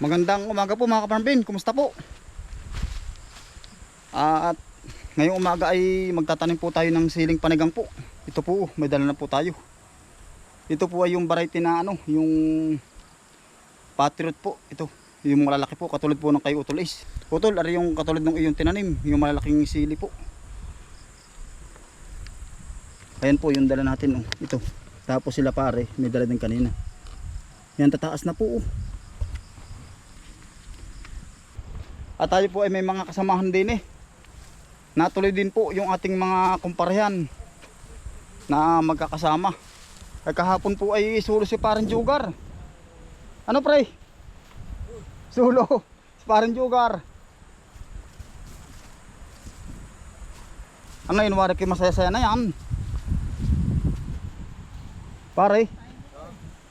Magandang umaga po mga kaparmbin, kumusta po? Ah, at ngayong umaga ay magtatanim po tayo ng siling panigang po. Ito po, may dala na po tayo. Ito po ay yung variety na ano, yung patriot po. Ito, yung malalaki po, katulad po ng kay Utol Ace. Utol, ari yung katulad ng iyong tinanim, yung malalaking sili po. Ayan po yung dala natin, oh. ito. Tapos sila pare, may dala din kanina. Yan, tataas na po. Oh. At tayo po ay may mga kasamahan din eh. Natuloy din po yung ating mga kumparehan na magkakasama. Ay kahapon po ay sulo si parang Jugar. Ano pre? Sulo. Si parang Jugar. Ano yun, wari kayo masaya-saya na yan. Pare.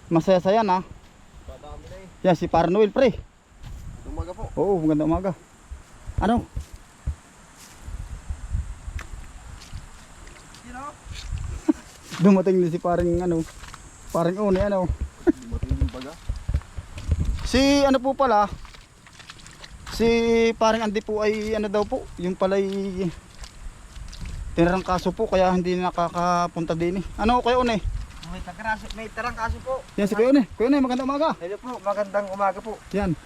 Masaya-saya na. Madami na eh. Yan si Parang Noel pre. Umaga po. Oo, maganda umaga. Ano? Dumating din si parang ano, parang une ano. Dumating yung baga. Si ano po pala, si parang Andy po ay ano daw po, yung pala ay tinarang kaso po kaya hindi nakakapunta din eh. Ano kayo une? May tagraso, may tarang kaso po. Yan si Kuya Une. Kuya Une, maganda umaga. Hello po, magandang umaga po. Yan.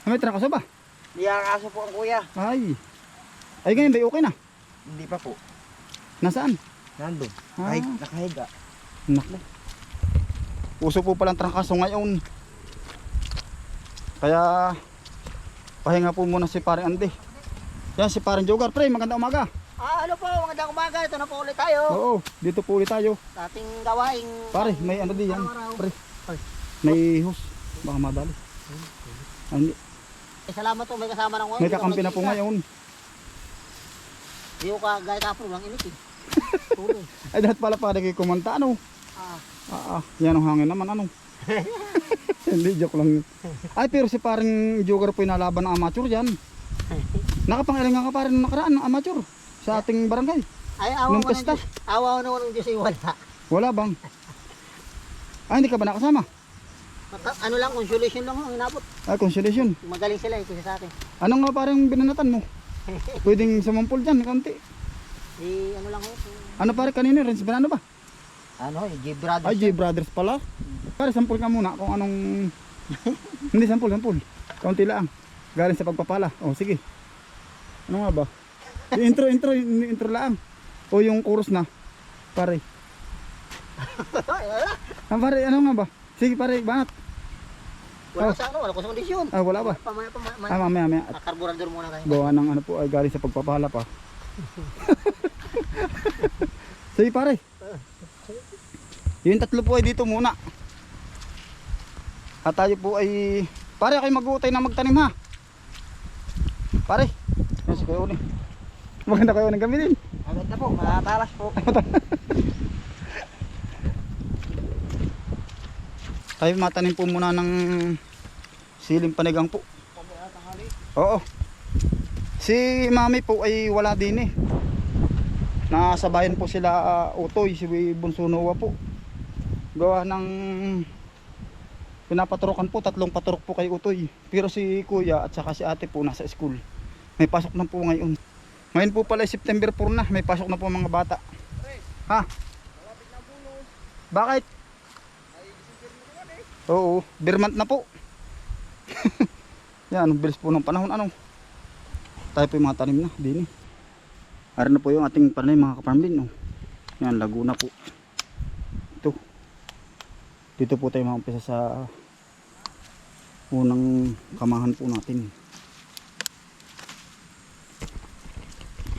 Ah, May tarang kaso ba? Diyan kaso po ang kuya. Ay. Ay ganyan ba okay na? Hindi pa po. Nasaan? Nandun. Ah. Kahig, nakahiga. Naku. Uso po palang trangkaso ngayon. Kaya pahinga po muna si paring Andy. Yan si paring Jogar. Pre, maganda umaga. Ah, ano po, magandang umaga. Ito na po ulit tayo. Oo, dito po ulit tayo. Sa ating gawaing... Pare, may ano di yan. Araw-araw. Pre, may hus. Baka madali. Ay, Eh, salamat po, may kasama ng may kakampi na po ngayon. Hindi ko ka, gaya kapro lang init eh. Tuloy. Ay, dapat pala pare kayo kumanta. Ano? Ah, Ah, ah, yan ang hangin naman. Ano? Hindi, joke lang yun. Ay, pero si paring Jogar po yung nalaban ng amateur yan. Nakapangilan nga ka parin ng nakaraan ng amateur sa ating barangay. ay, awa Nung ko ng pesta. Diyos. Awa ko naman ng Diyos ay wala. Wala bang? Ah, hindi ka ba nakasama? Mata- ano lang, consolation lang ang inabot. Ah, consolation. Magaling sila eh, kaysa sa akin. Ano nga parang binanatan mo? Pwedeng sumampol dyan, konti. Eh, ano lang ho. Ano pare kanina, Renz Banano ba? Ano, eh, J Brothers. Ay, J Brothers pala. Pare, sampol ka muna kung anong... hindi, sampol, sampol. Kaunti lang. Galing sa pagpapala. Oh, sige. Ano nga ba? Yung intro, intro, yung intro lang. O yung chorus na. Pare. Ah, pare, ano nga ba? Sige, pare, banat. Wala Oh. sa ano, wala ko sa kondisyon. Ah, wala ba? Pamaya, pamaya, Ah, mamaya, mamaya. Ah, carburetor muna kayo. gawa ng ano po ay galing sa pagpapala pa. Sige pare. Yung tatlo po ay dito muna. At tayo po ay pare kayo mag-uutay na magtanim ha. Pare. Si Kuya Uni. Maganda kayo ng gamitin. Agad na po, matalas po. Tayo matanim po muna ng siling panigang po. Oo. Si mami po ay wala din eh. Nasa bayan po sila uh, Utoy, si Bunso Noah po. Gawa ng pinapaturokan po, tatlong paturok po kay Utoy. Pero si kuya at saka si ate po nasa school. May pasok na po ngayon. Ngayon po pala September 4 na, may pasok na po mga bata. Ha? Bakit? Oo, birmant na po. Yan, ang bilis po ng panahon. Ano? Tayo po yung mga tanim na, din eh. Ara na po yung ating panay mga kaparmbin. Oh. Yan, Laguna po. Ito. Dito po tayo mga sa unang kamahan po natin.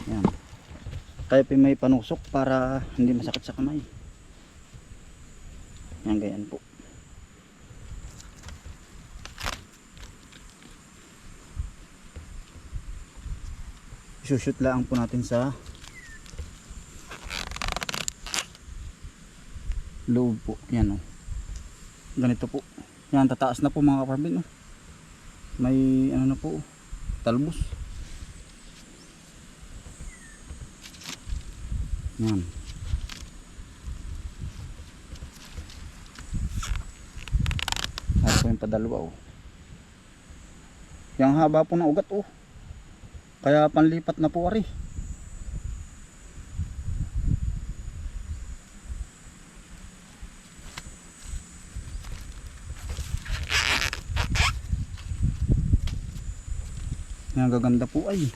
Yan. Tayo yung may panusok para hindi masakit sa kamay. Yan, ganyan po. isushoot lang po natin sa loob po yan o ganito po yan tataas na po mga kaparbin oh. may ano na po oh, talbos yan pa dalawa oh. Yang haba po ng ugat oh. Kaya panlipat na po ari. Yan gaganda po ay.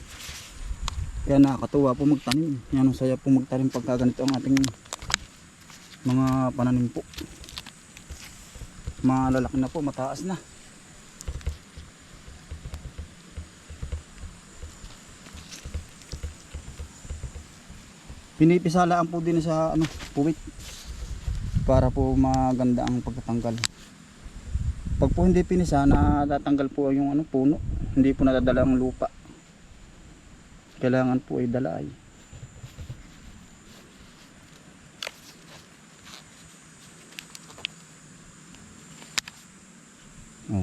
Kaya nakakatuwa po magtanim. Yan ang saya po magtanim pagka ganito ang ating mga pananim po. Malalaki na po, mataas na. Pinipisalaan po din sa ano, puwit para po maganda ang pagtatanggal. Pag po hindi pinisa, natatanggal po yung ano, puno. Hindi po nadadala ang lupa. Kailangan po ay dala. Oh.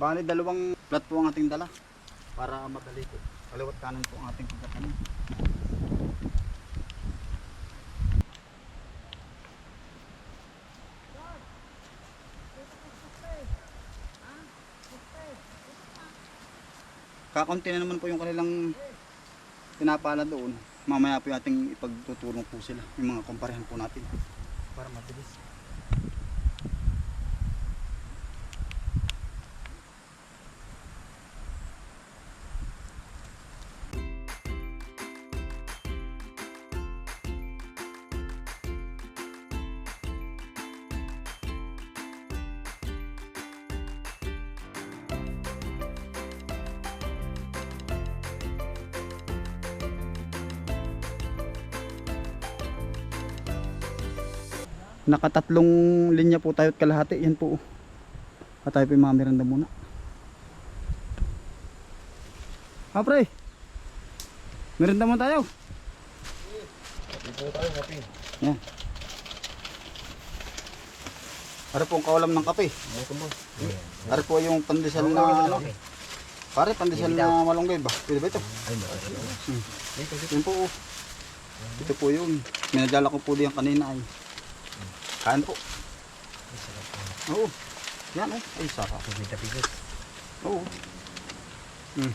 Bali dalawang plat po ang ating dala para madali po. Kaliwat kanan po ang ating pagkatanim. Kakunti na naman po yung kanilang pinapala doon. Mamaya po yung ating ipagtutulong po sila. Yung mga kumparehan po natin. Para mabilis. Nakatatlong linya po tayo at kalahati. Yan po. At tayo po yung mga merenda muna. Ha pre? Merenda muna tayo. Yan. Para po ang kawalam ng kape. Para po yung pandesal na ano. Pare, pandesal na malunggay ba? Pwede ba ito? Ay, no. Yan po. oh. Ito po yun. Minadala ko po diyan kanina ay. Kain po. Oo. Yan oh. Ay, sarap. Pipita-pitas. Oo. Hmm.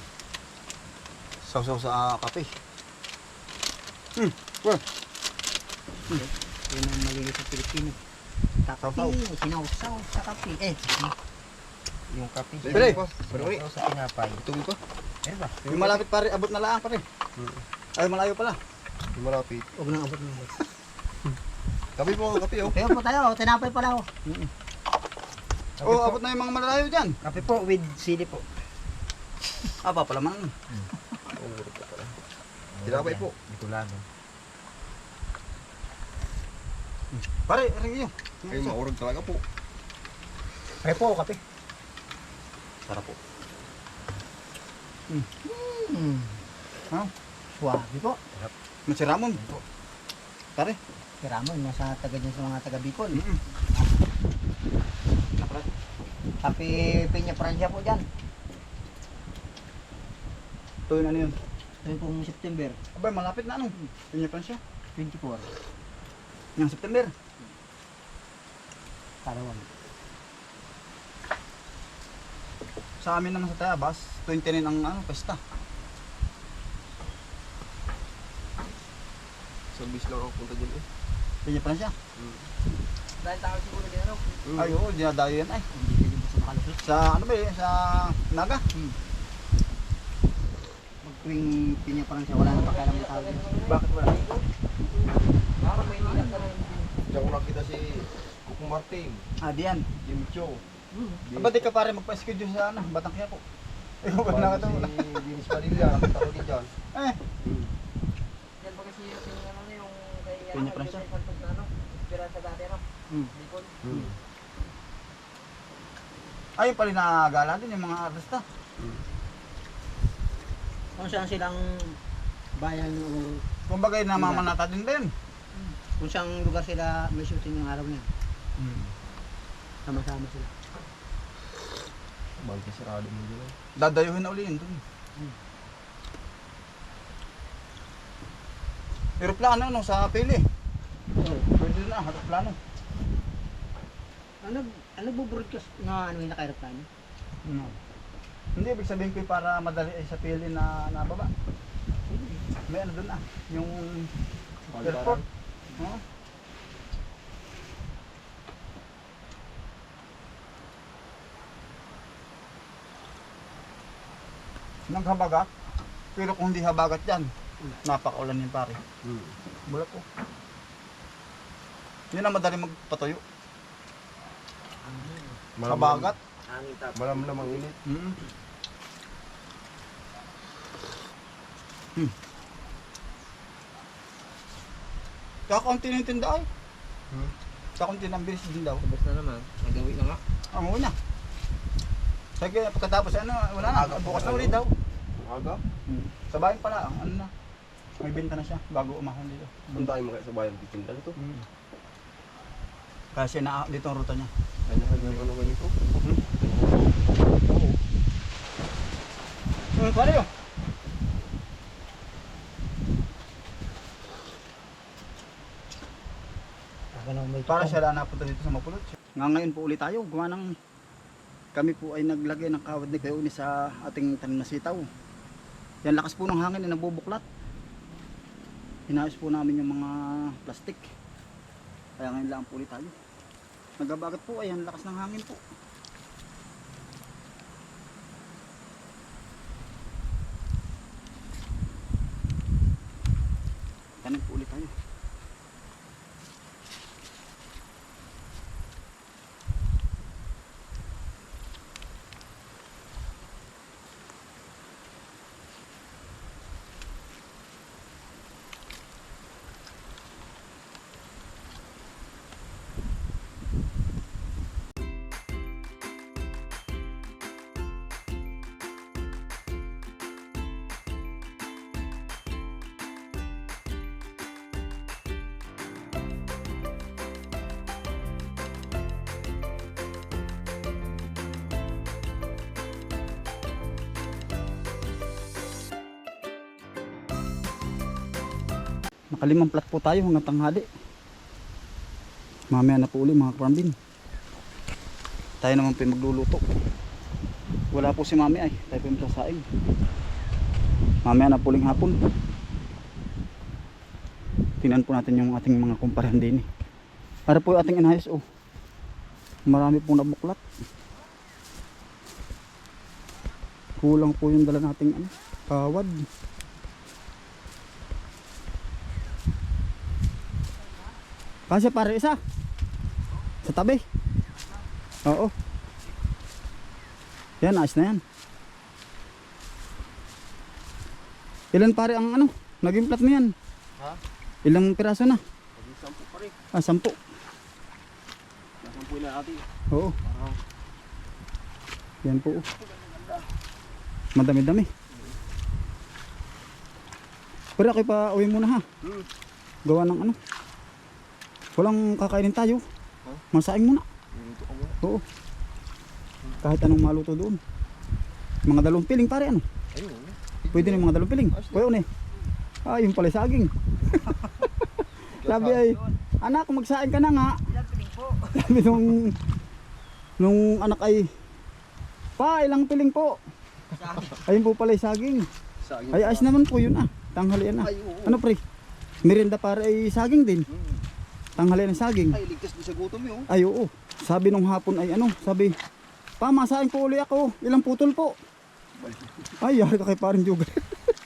Sausaw sa kape. Hmm. Well, Yun ang malinis sa Pilipino. Kape, Saw-saw. sinawsaw sa kape. Eh, Yung kape. Bili. Pero ulit. sa tinapay. Ito ko. Ano ba? yung malapit pare, abot na lang pare. Ay, malayo pala. Yung malapit. huwag nang abot ng Kape po, kape oh. Kaya po tayo, tinapay pala ako. Oo, oh, abot na yung mga malalayo dyan. Kape po with sili po. Aba pala man. Oo, po pala. Tinapay po. Bicolano. Pare, rin yun. Ay, maurag talaga po. Kaya po, kape. Sarap po. Hmm. Ha? Suwabe po. Masiramon. Pare. Kira mo, nasa taga dyan sa mga taga Bicol. Mm-mm. Kape Peña Francia po dyan. Ito yun ano yun. Ito pong September Aba, malapit na ano. Pinya pa siya. 24. Yung September. Kalawang. Sa amin naman sa Tayabas, 29 ang ano, pesta. Service lang ako punta dyan eh. Pinya pa siya. Dahil tao siguro din ano, Ay, oo, dinadayo yan ay. hindi sa makalusot. Sa ano ba eh, sa Naga. Pag tuwing Peña Francia, wala na pakialam ng tao. Bakit wala? Diyan ko nakita si Kukong Martin. Ah, diyan. Jim Cho. Aba, di ka pare magpa-schedule sa ano, Batang Quiapo. Ikaw ba na Si Dinis Padilla. Nakita ko din dyan. Eh, Yan ba kasi yung ano na yung kay Pinya Francia. yung pagpag na ano, Esperanza dati ano, Hmm. Bicol. ayun pala nakagala din yung mga artista. Kung saan silang bayan o Kumbaga, namamanata din din. kung saan lugar sila may shooting ng araw na yan. Hmm. Sama-sama sila. Bangka sarado mo dito. Dadayuhin na uli yun. Aeroplano no sa pili. Pwede na, aeroplano. Ano, ano bubroadcast na ano yung naka-aeroplano? No. Hindi, ibig sabihin ko para madali ay sa pili na nababa. May ano dun ah, yung airport. Oo. Naghabagat. Pero kung hindi habagat yan, napakaulan yun pare. Hmm. Bulat po. Yun ang madali magpatuyo. Hangin tap. Malamlam ang init. Mm. Hmm. Kakaunti na yung tinda ay. Hmm. Kakaunti na ang bilis din daw. Tapos na naman. Nagawi na nga. Ang una. Sige, pagkatapos ano, wala na. Bukas na ulit daw. Aga. Hmm. Sa bayan pala, ano na. May benta na siya bago umahon dito. Punta kayo mga sa bayan titinda nito. Hmm. Kasi na dito ang ruta niya. Kanya kanya ano ganito. Hmm, paano yun? Ako nang may Para siya lang napunta dito sa Mapulot. Nga ngayon po ulit tayo, gawa ng kami po ay naglagay ng kawad ni Kayuni sa ating tanim na sitaw. Yan lakas po ng hangin na nabubuklat. Hinayos po namin yung mga plastic. Kaya ngayon lang po ulit tayo. Nagabagat po ay ang lakas ng hangin po. Nakalimang plat po tayo hanggang tanghali. Mamaya na po uli mga kaparambin. Tayo naman po magluluto. Wala po si mami ay. Tayo po yung sasaing. Mamaya na po uling hapon. Tingnan po natin yung ating mga kumparehan din. eh. Para po yung ating inayos oh. Marami pong nabuklat. Kulang po yung dala nating ano, kawad. Kasi pare isa. Sa tabi. Oo. Yan, ayos na yan. Ilan pare ang ano? Naging plat mo yan? Ha? Ilang piraso na? Paging sampu pa rin. Ah, sampu. Nasampuin na natin. Oo. Parang Yan po. Madami-dami. Pero ako pa uwi muna ha. Hmm. Gawa ng ano. Walang kakainin tayo. Huh? Masaing muna. Minuto ka muna. Oo. Kahit anong maluto doon. Mga dalawang piling pare ano. Ayun. Pwede na yung mga dalawang piling. Kuya une. Ah, yung pala saging. Sabi ay, anak magsaing ka na nga. Ilang piling po. Sabi nung nung anak ay pa ilang piling po. Ayun po pala yung saging. Saging. Ay ayos naman po yun ah. Tanghalian na. Ano pre? Merienda para ay saging din. Hmm. Tanghalian ng saging. Ay, ligtas mo sa gutom yun. Ay oo. Sabi nung hapon ay ano, sabi, pa masain po uli ako. Ilang putol po. Ay, yari ka kay paring juga.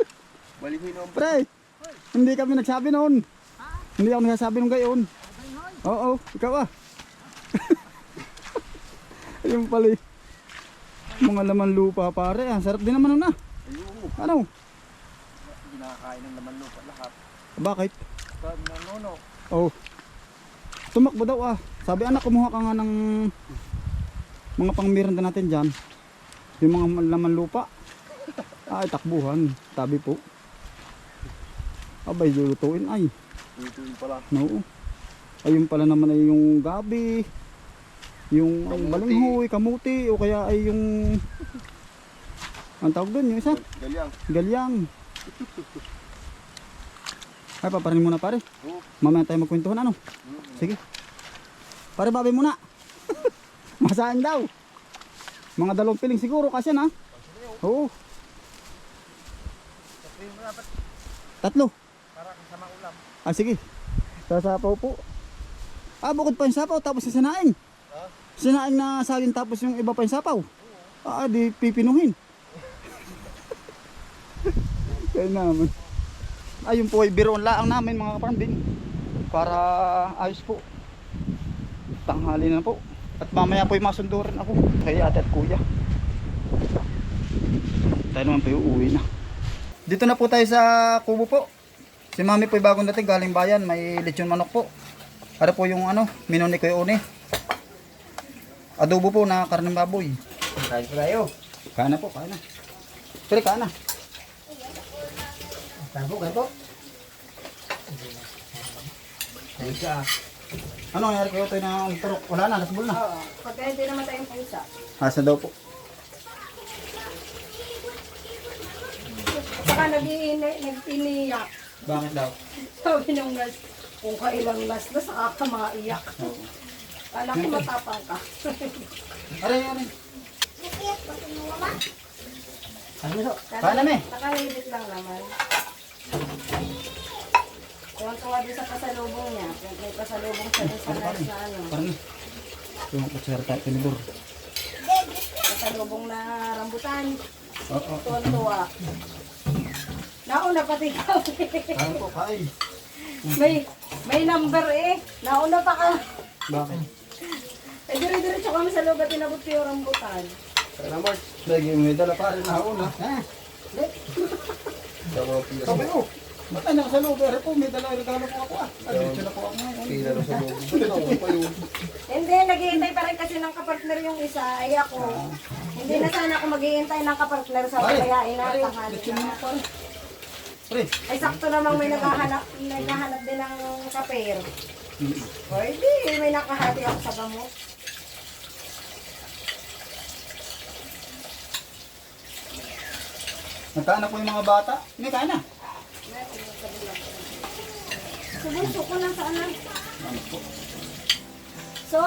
Balihin ang Pre, hindi kami nagsabi noon. Hindi ako nagsasabi nung gayon. Oo, ikaw ah. Ayun pala eh. Mga laman lupa pare. ah. sarap din naman nun ah. Ayun. Ano? Hindi nakakain ng laman lupa lahat. Bakit? Pag nanono. Oh. Tumakbo daw ah. Sabi anak, kumuha ka nga ng mga pangmiranda natin dyan. Yung mga laman lupa. Ay, takbuhan. Tabi po. Abay, lulutuin ay. Yun pala. No. Ayun pala naman ay yung gabi. Yung Kamuti. balinghoy, kamuti, o kaya ay yung Ang tawag doon, yung isa? Galyang. Galyang. Ay, paparin muna pare. Oo. Mamaya tayo magkwentuhan ano. Sige. Pare, babay muna. Masahin daw. Mga dalawang piling siguro kasi na. Oo. Tatlo. Para kasama ulam. Ah, sige. Sasapaw po. Ah, bukod pa yung sapaw, tapos yung sinaing. Sinaing na saging tapos yung iba pa yung sapaw. Ah, di pipinuhin. Kaya naman. Ayun po ay biroon laang namin mga kapanding. Para ayos po. Tanghali na po. At mamaya po ay masundo rin ako. Kay ate at kuya. Tayo naman po yung uwi na. Dito na po tayo sa kubo po. Si mami po ay bagong dating galing bayan. May lechon manok po. Para po yung ano, menu ni Kuya Une. Adobo po na karneng baboy. Kain po tayo. Kaya na po, kaya na. Pero kaya na. Kaya po. Kain ka. Ano nangyari kayo tayo ng turok? Wala na, nasbol na. Oo. Pagka hindi namatay yung pusa. Asa daw po. Saka nag-iniyak. Bakit daw? Sabi nung nas, kung kailang nas na, saka ka maiyak. Kala ko matapang ka. Aray, aray. Ano so? Kaya na, me. Nakahilit lang naman. Tuwan-tuwa din sa pasalubong niya. Kung May pasalubong siya dun sa nas na ano. Parang. Yung kutsara tayo. Pasalubong na rambutan. Oo. Tuwan-tuwa. Nauna pati ikaw. Kaya po, kain. may, may number eh. Nauna pa ka. Bakit? Eh, dire-diretso kami sa lugar, tinabot ko yung rambutan. Kaya Mark. Lagi may dala pa rin na una. Ha? Sabi ko, ba't ano sa lugar po, may dala regalo po ako ah. Dito na po ako ngayon. Pila na sa loob. Tawa pa yun. Hindi, naghihintay pa rin kasi ng kapartner yung isa. Ay ako, hindi na sana ako maghihintay ng kapartner sa Pare, kaya pare, inatanghali lechon na. pare. Pre, Ay sakto namang may naghahanap, naghahanap din ng kaper. Hindi, may nakahati ako sa gamot. Nagkaanak po yung mga bata. May kaya na. Subuso ko lang sana. Ano po? So,